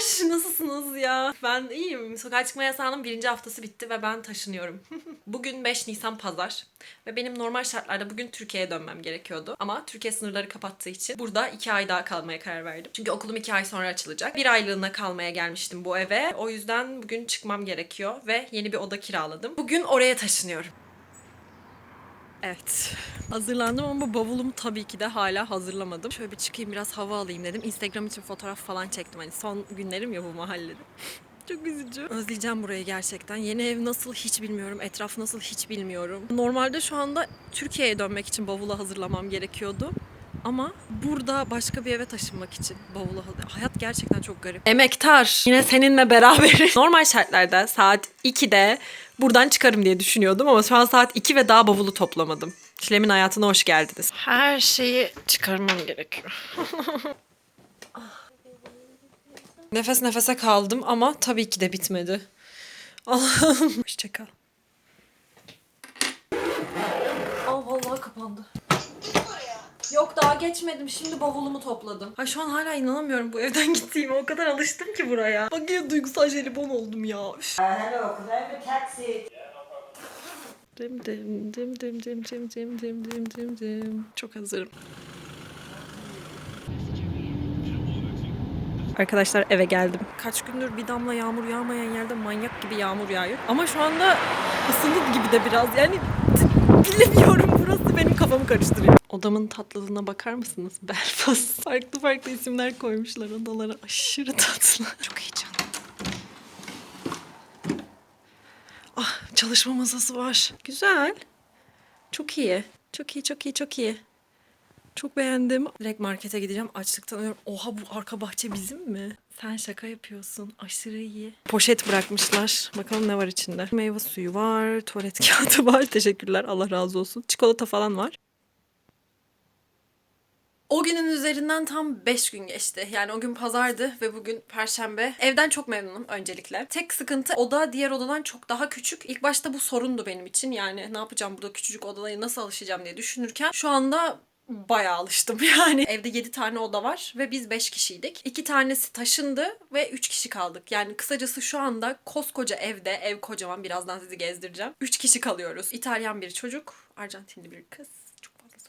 Nasılsınız ya? Ben iyiyim. Sokağa çıkma yasağının birinci haftası bitti ve ben taşınıyorum. bugün 5 Nisan pazar. Ve benim normal şartlarda bugün Türkiye'ye dönmem gerekiyordu. Ama Türkiye sınırları kapattığı için burada 2 ay daha kalmaya karar verdim. Çünkü okulum 2 ay sonra açılacak. Bir aylığına kalmaya gelmiştim bu eve. O yüzden bugün çıkmam gerekiyor ve yeni bir oda kiraladım. Bugün oraya taşınıyorum. Evet. Hazırlandım ama bavulumu tabii ki de hala hazırlamadım. Şöyle bir çıkayım biraz hava alayım dedim. Instagram için fotoğraf falan çektim. Hani son günlerim ya bu mahallede. Çok üzücü. Özleyeceğim burayı gerçekten. Yeni ev nasıl hiç bilmiyorum. Etraf nasıl hiç bilmiyorum. Normalde şu anda Türkiye'ye dönmek için bavulu hazırlamam gerekiyordu. Ama burada başka bir eve taşınmak için bavulu Hayat gerçekten çok garip. Emektar. Yine seninle beraber. Normal şartlarda saat 2'de buradan çıkarım diye düşünüyordum ama şu an saat 2 ve daha bavulu toplamadım. Çilem'in hayatına hoş geldiniz. Her şeyi çıkarmam gerekiyor. Nefes nefese kaldım ama tabii ki de bitmedi. Allah'ım. Hoşçakal. Aa vallahi kapandı. Yok daha geçmedim. Şimdi bavulumu topladım. Ha şu an hala inanamıyorum bu evden gittiğime. O kadar alıştım ki buraya. Bak yine duygusal jelibon oldum ya. Üf. Hello, could I have a taxi? Dim dim dim dim dim dim dim dim dim dim dim. Çok hazırım. Arkadaşlar eve geldim. Kaç gündür bir damla yağmur yağmayan yerde manyak gibi yağmur yağıyor. Ama şu anda ısınık gibi de biraz. Yani bilemiyorum kafamı karıştırıyor. Odamın tatlılığına bakar mısınız? Belfast. Farklı farklı isimler koymuşlar odalara. Aşırı tatlı. Çok heyecanlı. Ah çalışma masası var. Güzel. Çok iyi. Çok iyi, çok iyi, çok iyi. Çok beğendim. Direkt markete gideceğim. Açlıktan ölüyorum. Oha bu arka bahçe bizim mi? Sen şaka yapıyorsun. Aşırı iyi. Poşet bırakmışlar. Bakalım ne var içinde. Meyve suyu var. Tuvalet kağıdı var. Teşekkürler. Allah razı olsun. Çikolata falan var. O günün üzerinden tam 5 gün geçti. Yani o gün pazardı ve bugün perşembe. Evden çok memnunum öncelikle. Tek sıkıntı oda diğer odadan çok daha küçük. İlk başta bu sorundu benim için. Yani ne yapacağım burada küçücük odaya nasıl alışacağım diye düşünürken şu anda bayağı alıştım yani. Evde 7 tane oda var ve biz 5 kişiydik. 2 tanesi taşındı ve 3 kişi kaldık. Yani kısacası şu anda koskoca evde, ev kocaman birazdan sizi gezdireceğim. 3 kişi kalıyoruz. İtalyan bir çocuk, Arjantinli bir kız.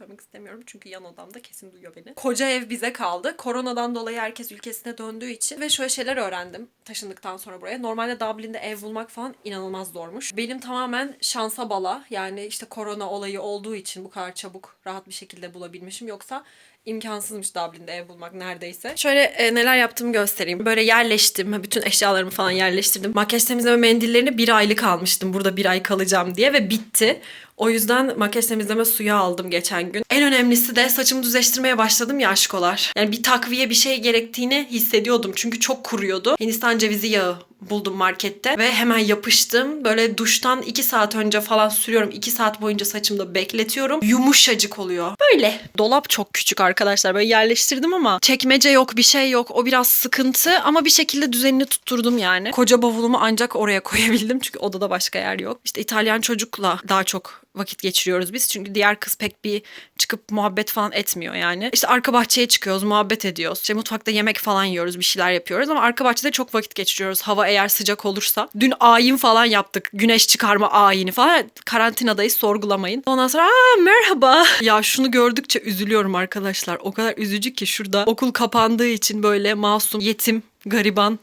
Söylemek istemiyorum çünkü yan odamda kesin duyuyor beni. Koca ev bize kaldı. Koronadan dolayı herkes ülkesine döndüğü için ve şöyle şeyler öğrendim taşındıktan sonra buraya. Normalde Dublin'de ev bulmak falan inanılmaz zormuş. Benim tamamen şansa bala. Yani işte korona olayı olduğu için bu kadar çabuk rahat bir şekilde bulabilmişim. Yoksa imkansızmış Dublin'de ev bulmak neredeyse. Şöyle e, neler yaptığımı göstereyim. Böyle yerleştim. Bütün eşyalarımı falan yerleştirdim. Makyaj temizleme mendillerini bir aylık almıştım. Burada bir ay kalacağım diye ve bitti. O yüzden makyaj temizleme suyu aldım geçen gün. En önemlisi de saçımı düzleştirmeye başladım ya aşkolar. Yani bir takviye bir şey gerektiğini hissediyordum. Çünkü çok kuruyordu. Hindistan cevizi yağı buldum markette ve hemen yapıştım. Böyle duştan 2 saat önce falan sürüyorum. 2 saat boyunca saçımda bekletiyorum. Yumuşacık oluyor. Böyle. Dolap çok küçük arkadaşlar. Böyle yerleştirdim ama çekmece yok, bir şey yok. O biraz sıkıntı ama bir şekilde düzenini tutturdum yani. Koca bavulumu ancak oraya koyabildim. Çünkü odada başka yer yok. İşte İtalyan çocukla daha çok vakit geçiriyoruz biz. Çünkü diğer kız pek bir çıkıp muhabbet falan etmiyor yani. İşte arka bahçeye çıkıyoruz, muhabbet ediyoruz. İşte mutfakta yemek falan yiyoruz, bir şeyler yapıyoruz ama arka bahçede çok vakit geçiriyoruz. Hava eğer sıcak olursa. Dün ayin falan yaptık. Güneş çıkarma ayini falan. Karantinadayız sorgulamayın. Ondan sonra aa merhaba. Ya şunu gördükçe üzülüyorum arkadaşlar. O kadar üzücü ki şurada okul kapandığı için böyle masum, yetim, gariban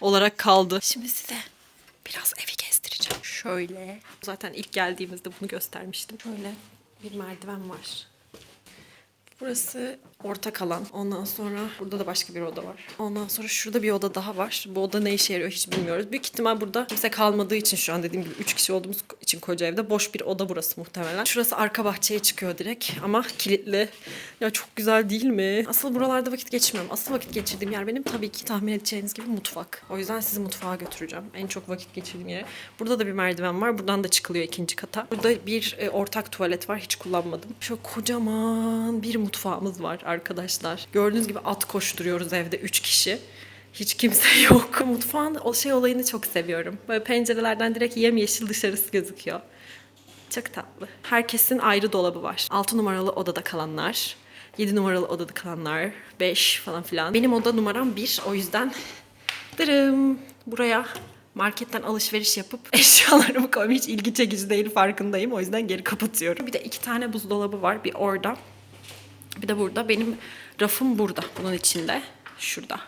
olarak kaldı. Şimdi size biraz evi gezdireceğim. Şöyle. Zaten ilk geldiğimizde bunu göstermiştim. Şöyle bir merdiven var. Burası ortak alan. Ondan sonra burada da başka bir oda var. Ondan sonra şurada bir oda daha var. Bu oda ne işe yarıyor hiç bilmiyoruz. Büyük ihtimal burada kimse kalmadığı için şu an dediğim gibi 3 kişi olduğumuz için koca evde boş bir oda burası muhtemelen. Şurası arka bahçeye çıkıyor direkt ama kilitli. Ya çok güzel değil mi? Asıl buralarda vakit geçmiyorum. Asıl vakit geçirdiğim yer benim tabii ki tahmin edeceğiniz gibi mutfak. O yüzden sizi mutfağa götüreceğim. En çok vakit geçirdiğim yere. Burada da bir merdiven var. Buradan da çıkılıyor ikinci kata. Burada bir e, ortak tuvalet var. Hiç kullanmadım. Şöyle kocaman bir mutfağımız var arkadaşlar. Gördüğünüz gibi at koşturuyoruz evde 3 kişi. Hiç kimse yok. Mutfağın o şey olayını çok seviyorum. Böyle pencerelerden direkt yemyeşil dışarısı gözüküyor. Çok tatlı. Herkesin ayrı dolabı var. 6 numaralı odada kalanlar, 7 numaralı odada kalanlar, 5 falan filan. Benim oda numaram 1 o yüzden Dırım. Buraya marketten alışveriş yapıp eşyalarımı koymaya hiç ilgi çekici değil farkındayım. O yüzden geri kapatıyorum. Bir de iki tane buzdolabı var. Bir orada. Bir de burada. Benim rafım burada. Bunun içinde. Şurada.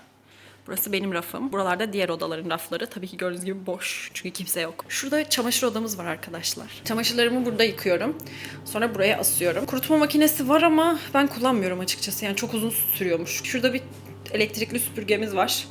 Burası benim rafım. Buralarda diğer odaların rafları. Tabii ki gördüğünüz gibi boş. Çünkü kimse yok. Şurada çamaşır odamız var arkadaşlar. Çamaşırlarımı burada yıkıyorum. Sonra buraya asıyorum. Kurutma makinesi var ama ben kullanmıyorum açıkçası. Yani çok uzun sürüyormuş. Şurada bir elektrikli süpürgemiz var.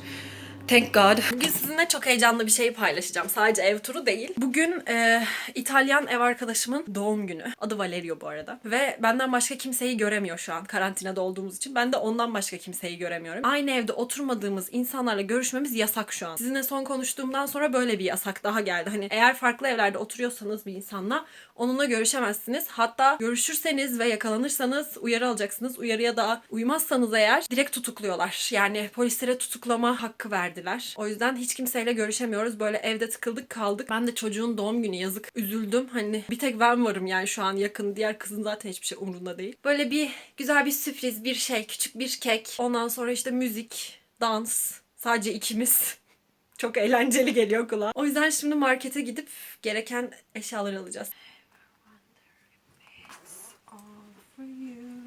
Thank God. Bugün sizinle çok heyecanlı bir şeyi paylaşacağım. Sadece ev turu değil. Bugün e, İtalyan ev arkadaşımın doğum günü. Adı Valerio bu arada. Ve benden başka kimseyi göremiyor şu an karantinada olduğumuz için. Ben de ondan başka kimseyi göremiyorum. Aynı evde oturmadığımız insanlarla görüşmemiz yasak şu an. Sizinle son konuştuğumdan sonra böyle bir yasak daha geldi. Hani eğer farklı evlerde oturuyorsanız bir insanla onunla görüşemezsiniz. Hatta görüşürseniz ve yakalanırsanız uyarı alacaksınız. Uyarıya da uymazsanız eğer direkt tutukluyorlar. Yani polislere tutuklama hakkı verdiler. O yüzden hiç kimseyle görüşemiyoruz. Böyle evde tıkıldık kaldık. Ben de çocuğun doğum günü yazık. Üzüldüm. Hani bir tek ben varım yani şu an yakın. Diğer kızın zaten hiçbir şey umurunda değil. Böyle bir güzel bir sürpriz, bir şey, küçük bir kek. Ondan sonra işte müzik, dans. Sadece ikimiz. Çok eğlenceli geliyor kulağa. O yüzden şimdi markete gidip gereken eşyaları alacağız.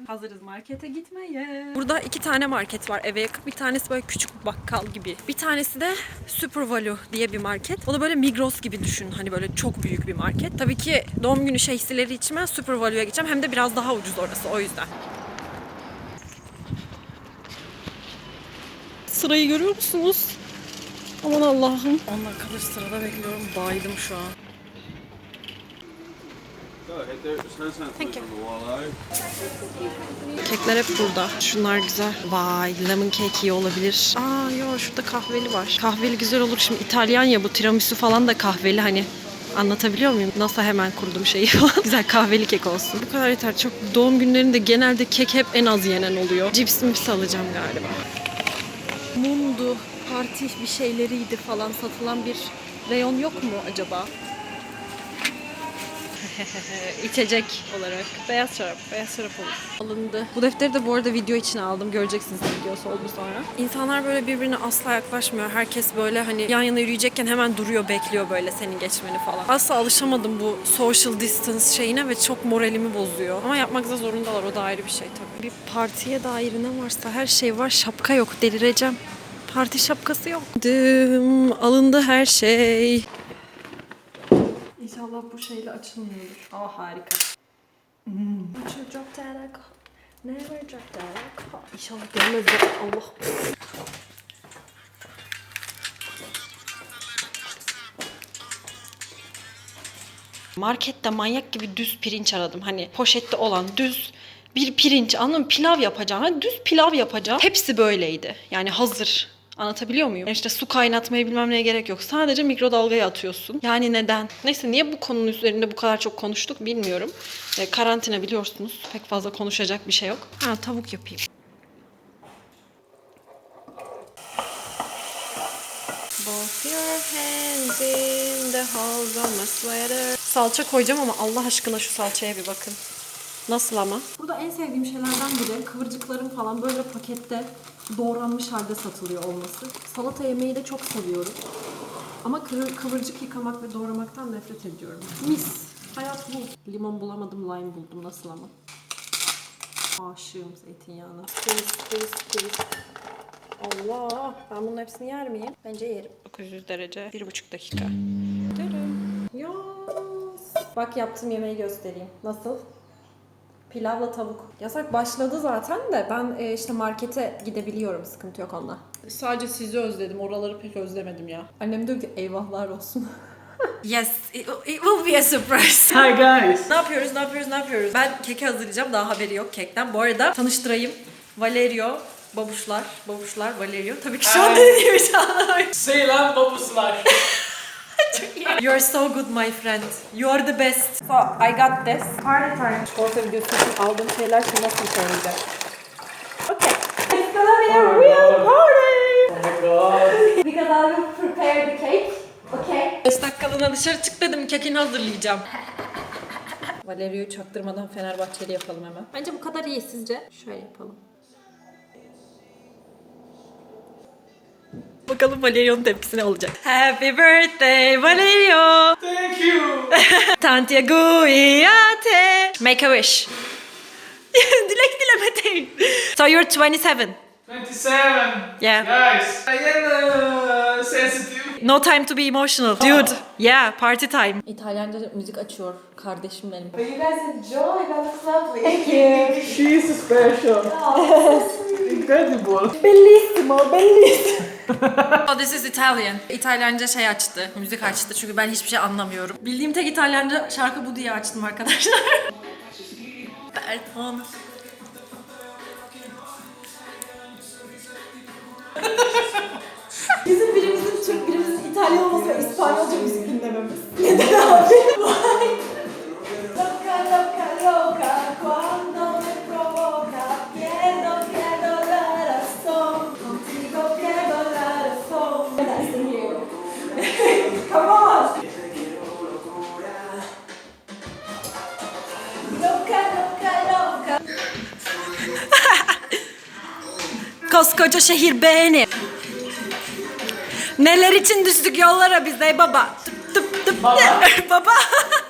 Hazırız markete gitmeye. Burada iki tane market var eve yakın. Bir tanesi böyle küçük bakkal gibi. Bir tanesi de Super Value diye bir market. O da böyle Migros gibi düşün. Hani böyle çok büyük bir market. Tabii ki doğum günü şeysileri için ben Super Value'ya gideceğim. Hem de biraz daha ucuz orası o yüzden. Sırayı görüyor musunuz? Aman Allah'ım. Onlar kadar sırada bekliyorum. Baydım şu an. Kekler hep burada. Şunlar güzel. Vay lemon cake iyi olabilir. Aa yo şurada kahveli var. Kahveli güzel olur. Şimdi İtalyan ya bu tiramisu falan da kahveli hani. Anlatabiliyor muyum? Nasıl hemen kurdum şeyi falan. güzel kahveli kek olsun. Bu kadar yeter. Çok doğum günlerinde genelde kek hep en az yenen oluyor. Cips mips alacağım galiba. Mumdu, parti bir şeyleriydi falan satılan bir reyon yok mu acaba? İçecek olarak. Beyaz şarap. Beyaz şarap olur. Alındı. Bu defteri de bu arada video için aldım. Göreceksiniz videosu oldu sonra. İnsanlar böyle birbirine asla yaklaşmıyor. Herkes böyle hani yan yana yürüyecekken hemen duruyor, bekliyor böyle senin geçmeni falan. Asla alışamadım bu social distance şeyine ve çok moralimi bozuyor. Ama yapmak da zorundalar. O da ayrı bir şey tabii. Bir partiye dair ne varsa her şey var. Şapka yok. Delireceğim. Parti şapkası yok. Dım, alındı her şey. İnşallah bu şeyle açılmıyordur. Aa harika. Never drop that alcohol. Never drop that alcohol. İnşallah gelmez ya. Allah. Markette manyak gibi düz pirinç aradım. Hani poşette olan düz bir pirinç anladın mı? Pilav yapacağım. Hani düz pilav yapacağım. Hepsi böyleydi. Yani hazır. Anlatabiliyor muyum? Yani işte su kaynatmaya bilmem neye gerek yok. Sadece mikrodalgaya atıyorsun. Yani neden? Neyse niye bu konunun üzerinde bu kadar çok konuştuk bilmiyorum. E, karantina biliyorsunuz. Pek fazla konuşacak bir şey yok. Ha tavuk yapayım. Both your hands in the holes of my sweater. Salça koyacağım ama Allah aşkına şu salçaya bir bakın. Nasıl ama? Burada en sevdiğim şeylerden biri kıvırcıkların falan böyle pakette doğranmış halde satılıyor olması. Salata yemeği de çok seviyorum. Ama kıvır- kıvırcık yıkamak ve doğramaktan nefret ediyorum. Mis. Hayat bu. Limon bulamadım, lime buldum. Nasıl ama? Aşığım zeytinyağına. Squeeze, squeeze, squeeze. Allah! Ben bunun hepsini yer miyim? Bence yerim. 900 derece, 1,5 dakika. Derim. Yas. Bak yaptığım yemeği göstereyim. Nasıl? Pilavla tavuk. Yasak başladı zaten de ben e, işte markete gidebiliyorum. Sıkıntı yok onda. Sadece sizi özledim. Oraları pek özlemedim ya. Annem diyor ki eyvahlar olsun. yes, it, it will be a surprise. Hi guys. Ne yapıyoruz, ne yapıyoruz, ne yapıyoruz? Ben keki hazırlayacağım. Daha haberi yok kekten. Bu arada tanıştırayım. Valerio, babuşlar, babuşlar, Valerio. Tabii ki şu an Hi. dediğim hiç anlamayın. Selam babuslar. You are so good my friend. You are the best. So I got this. Party time. Çikolata videosu için aldığım şeyler şimdi nasıl yarayacak? Okay. It's gonna be a real party. Oh my god. Because I will prepare the cake. Okay. 5 dakikalığına dışarı çık dedim kekini hazırlayacağım. Valerio'yu çaktırmadan Fenerbahçeli yapalım hemen. Bence bu kadar iyi sizce. Şöyle yapalım. Bakalım Valerio'nun tepkisi ne olacak? Happy birthday Valerio! Thank you. Tantia Guiate! Make a wish. Dilek dileme değil. So you're 27. 27. Yeah. Guys, I am uh, sensitive. No time to be emotional. Dude. Yeah, party time. İtalyanca müzik açıyor kardeşim benim. But you guys enjoy. That looks lovely. Thank you. She's special. Incredible. Bellissimo, bellissimo. oh, this is Italian. İtalyanca şey açtı, müzik açtı çünkü ben hiçbir şey anlamıyorum. Bildiğim tek İtalyanca şarkı bu diye açtım arkadaşlar. Pardon. Bizim birimizin Türk, birimizin İtalyan olması ve İspanyolca müzik dinlememiz. Koskoca şehir beğeni. Neler için düştük yollara biz ey baba. Tıp tıp tıp. Baba.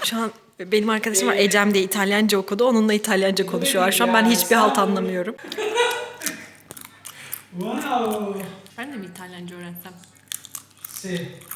Şu an benim arkadaşım var Ecem diye İtalyanca okudu. Onunla İtalyanca konuşuyorlar. Şu an ben hiçbir halt anlamıyorum. Wow. Ben de mi İtalyanca öğrensem? Sì.